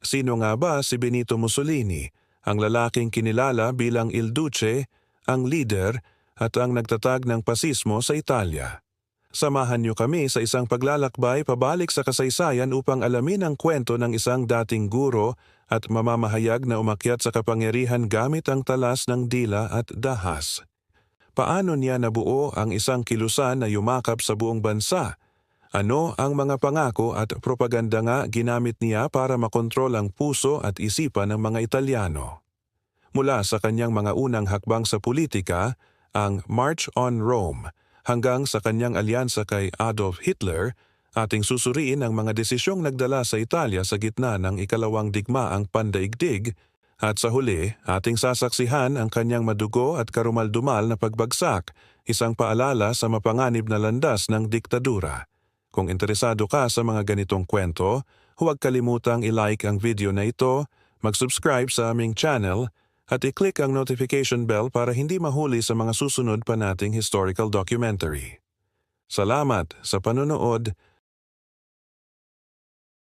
Sino nga ba si Benito Mussolini, ang lalaking kinilala bilang Il Duce, ang leader at ang nagtatag ng pasismo sa Italia? Samahan niyo kami sa isang paglalakbay pabalik sa kasaysayan upang alamin ang kwento ng isang dating guro at mamamahayag na umakyat sa kapangyarihan gamit ang talas ng dila at dahas. Paano niya nabuo ang isang kilusan na yumakap sa buong bansa? Ano ang mga pangako at propaganda nga ginamit niya para makontrol ang puso at isipan ng mga Italyano? Mula sa kanyang mga unang hakbang sa politika, ang March on Rome, hanggang sa kanyang alyansa kay Adolf Hitler, ating susuriin ang mga desisyong nagdala sa Italia sa gitna ng ikalawang digmaang pandaigdig at sa huli, ating sasaksihan ang kanyang madugo at karumaldumal na pagbagsak, isang paalala sa mapanganib na landas ng diktadura. Kung interesado ka sa mga ganitong kwento, huwag kalimutang i-like ang video na ito, mag-subscribe sa aming channel, at i-click ang notification bell para hindi mahuli sa mga susunod pa nating historical documentary. Salamat sa panonood